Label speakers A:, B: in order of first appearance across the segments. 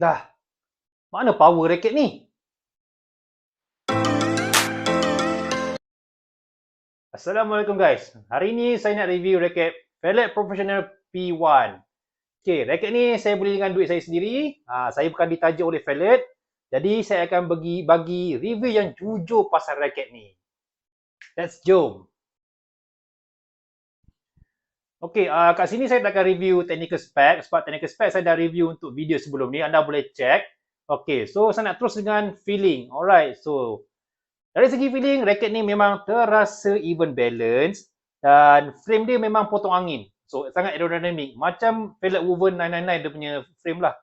A: Dah. Mana power raket ni? Assalamualaikum guys. Hari ni saya nak review raket Fellet Professional P1. Okay, raket ni saya beli dengan duit saya sendiri. Ha, saya bukan ditajuk oleh Fellet. Jadi saya akan bagi bagi review yang jujur pasal raket ni. Let's jom. Okay, uh, kat sini saya akan review technical spec. Sebab technical spec saya dah review untuk video sebelum ni. Anda boleh check. Okay, so saya nak terus dengan feeling. Alright, so dari segi feeling, raket ni memang terasa even balance dan frame dia memang potong angin. So, sangat aerodynamic. Macam Pellet Woven 999 dia punya frame lah.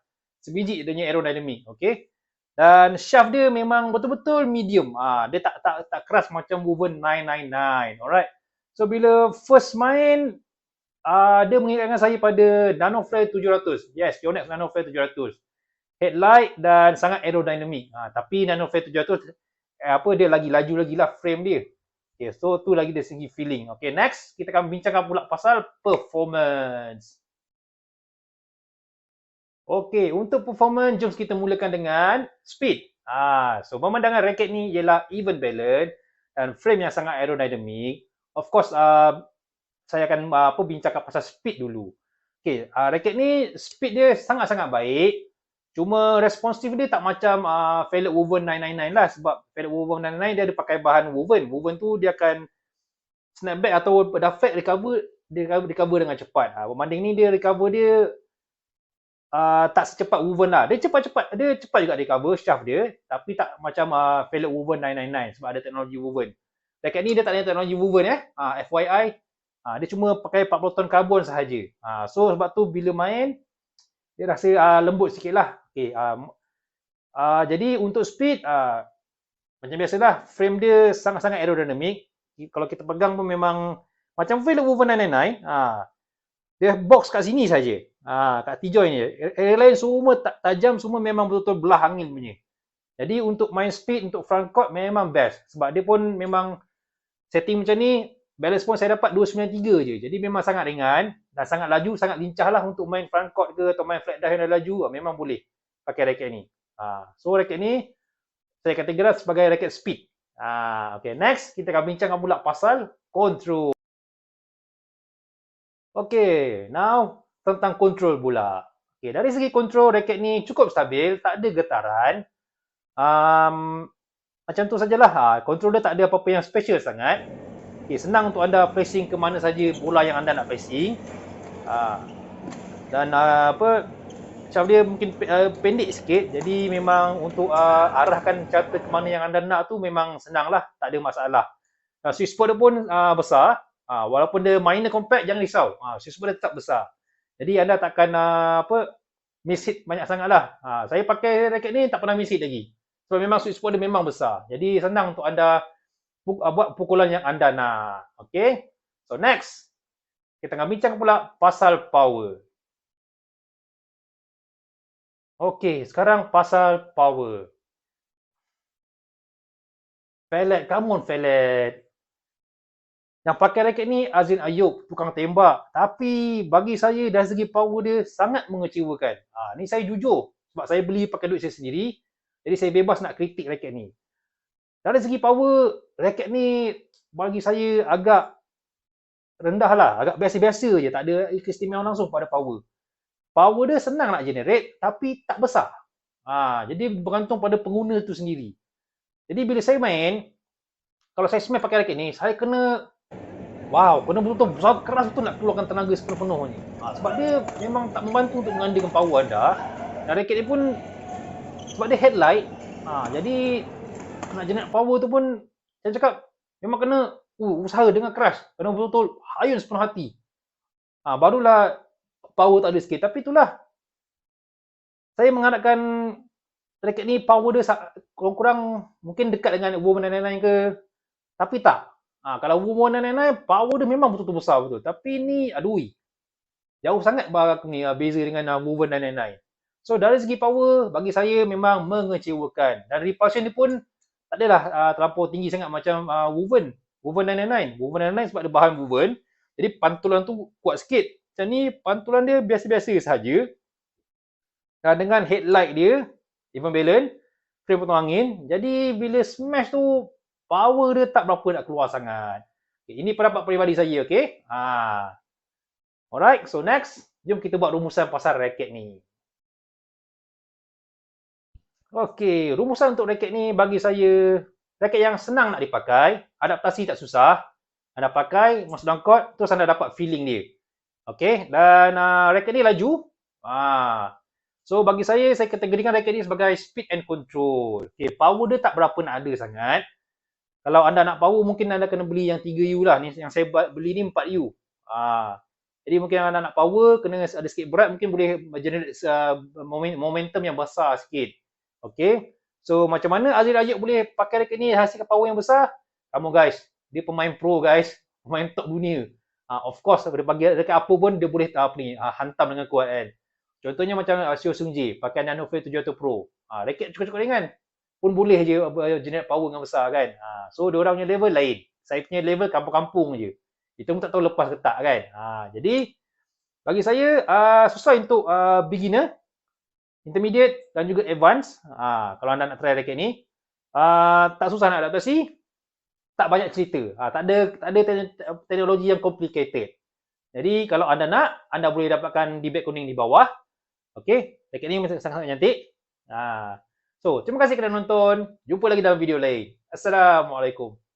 A: Sebiji dia punya aerodynamic. Okay. Dan shaft dia memang betul-betul medium. Ah, dia tak tak tak keras macam Woven 999. Alright. So, bila first main, ah, dia mengingatkan saya pada Nanoflare 700. Yes, Yonex Nanoflare 700. Headlight dan sangat aerodynamic. Ah, tapi Nanoflare 700 eh, apa dia lagi laju lagi lah frame dia. Okay, so tu lagi dari segi feeling. Okay, next kita akan bincangkan pula pasal performance. Okay, untuk performance jom kita mulakan dengan speed. Ah, so pemandangan raket ni ialah even balance dan frame yang sangat aerodynamic. Of course, uh, saya akan uh, apa bincangkan pasal speed dulu. Okay, uh, raket ni speed dia sangat-sangat baik. Cuma responsif dia tak macam uh, Fellet Woven 999 lah sebab Fellet Woven 999 dia ada pakai bahan woven. Woven tu dia akan snapback atau dah fat recover dia recover, recover dengan cepat. Ha, berbanding ni dia recover dia uh, tak secepat woven lah. Dia cepat-cepat, dia cepat juga recover shaft dia tapi tak macam uh, Fellet Woven 999 sebab ada teknologi woven. Dekat ni dia tak ada teknologi woven eh. Uh, FYI, uh, dia cuma pakai 40 ton karbon sahaja. Uh, so sebab tu bila main dia rasa uh, lembut sikit lah. Okay, um, uh, jadi untuk speed, uh, macam biasalah, frame dia sangat-sangat aerodynamic. Kalau kita pegang pun memang macam Velvet Woven 999, uh, dia box kat sini saja. Uh, kat T-joint ni. Lain semua tajam, semua memang betul-betul belah angin punya. Jadi untuk main speed, untuk front court memang best. Sebab dia pun memang setting macam ni, balance pun saya dapat 293 je. Jadi memang sangat ringan dan sangat laju, sangat lincah lah untuk main front court ke atau main flat dive yang laju. Memang boleh pakai raket ni. Ha, so raket ni saya kategorikan sebagai raket speed. Ha, okay, next kita akan bincangkan pula pasal control. Okay, now tentang control pula. Okay, dari segi control raket ni cukup stabil, tak ada getaran. Um, macam tu sajalah. Ha, control dia tak ada apa-apa yang special sangat. Okay, senang untuk anda pressing ke mana saja bola yang anda nak pressing. Ha, dan uh, apa shaft dia mungkin uh, pendek sikit. Jadi memang untuk uh, arahkan carta ke mana yang anda nak tu memang senang lah tak ada masalah. Uh, switch spot dia pun uh, besar. Uh, walaupun dia minor compact jangan risau. Uh, switch spot dia tetap besar. Jadi anda takkan uh, apa miss hit banyak sangat lah uh, saya pakai raket ni tak pernah miss hit lagi. Sebab memang switch spot dia memang besar. Jadi senang untuk anda uh, buat pukulan yang anda nak okay so next kita akan bincang pula pasal power Okey, sekarang pasal power. Fellet, come on Fellet. Yang pakai raket ni Azin Ayub, tukang tembak. Tapi bagi saya dari segi power dia sangat mengecewakan. Ha, ni saya jujur. Sebab saya beli pakai duit saya sendiri. Jadi saya bebas nak kritik raket ni. Dari segi power, raket ni bagi saya agak rendah lah. Agak biasa-biasa je. Tak ada keistimewaan langsung pada power power dia senang nak generate tapi tak besar. Ha, jadi bergantung pada pengguna tu sendiri. Jadi bila saya main, kalau saya smash pakai raket ni, saya kena wow, kena betul-betul keras betul nak keluarkan tenaga sepenuh-penuh ni. Ha, sebab dia memang tak membantu untuk mengandalkan power anda. Dan raket ni pun sebab dia headlight, ha, jadi nak generate power tu pun saya cakap memang kena uh, usaha dengan keras. Kena betul-betul hayun sepenuh hati. Ha, barulah power tak ada sikit. Tapi itulah. Saya mengharapkan raket ni power dia kurang-kurang mungkin dekat dengan Woman 99 ke. Tapi tak. Ha, kalau Woman 99 power dia memang betul-betul besar betul. Tapi ni aduh. Jauh sangat barak ni uh, beza dengan uh, Woman 99. So dari segi power bagi saya memang mengecewakan. Dan repulsion ni pun tak adalah uh, terlampau tinggi sangat macam uh, Woven. Woven 999. Woven 999 sebab dia bahan woven. Jadi pantulan tu kuat sikit. Macam ni pantulan dia biasa-biasa sahaja. dan dengan headlight dia even balance frame potong angin jadi bila smash tu power dia tak berapa nak keluar sangat okay, ini pendapat peribadi saya okey ha alright so next jom kita buat rumusan pasal raket ni Okey, rumusan untuk raket ni bagi saya raket yang senang nak dipakai, adaptasi tak susah. Anda pakai, masuk dalam court, terus anda dapat feeling dia. Okey, dan uh, raket ni laju. Ah. So bagi saya, saya kategorikan raket ni sebagai speed and control. Okey, power dia tak berapa nak ada sangat. Kalau anda nak power, mungkin anda kena beli yang 3U lah. Ni yang saya beli ni 4U. Ah. Jadi mungkin anda nak power, kena ada sikit berat, mungkin boleh generate uh, momentum yang besar sikit. Okay. So macam mana Azir Ayub boleh pakai raket ni hasilkan power yang besar? Kamu guys, dia pemain pro guys. Pemain top dunia. Uh, of course, dia bagi raket apa pun dia boleh apa ni, uh, hantam dengan kuat kan. Contohnya macam uh, Sio Sung Ji pakai Nano Fair 700 Pro. Uh, raket cukup-cukup ringan pun boleh je uh, generate power yang besar kan. Uh, so dia orang punya level lain. Saya punya level kampung-kampung je. Itu pun tak tahu lepas ke tak kan. Uh, jadi bagi saya uh, susah untuk uh, beginner intermediate dan juga advance. Ha, kalau anda nak try raket ni, uh, tak susah nak adaptasi, tak banyak cerita. Ha, tak ada tak ada teknologi yang complicated. Jadi kalau anda nak, anda boleh dapatkan di bag kuning di bawah. Okey, raket ni sangat-sangat cantik. Ha. So, terima kasih kerana nonton. Jumpa lagi dalam video lain. Assalamualaikum.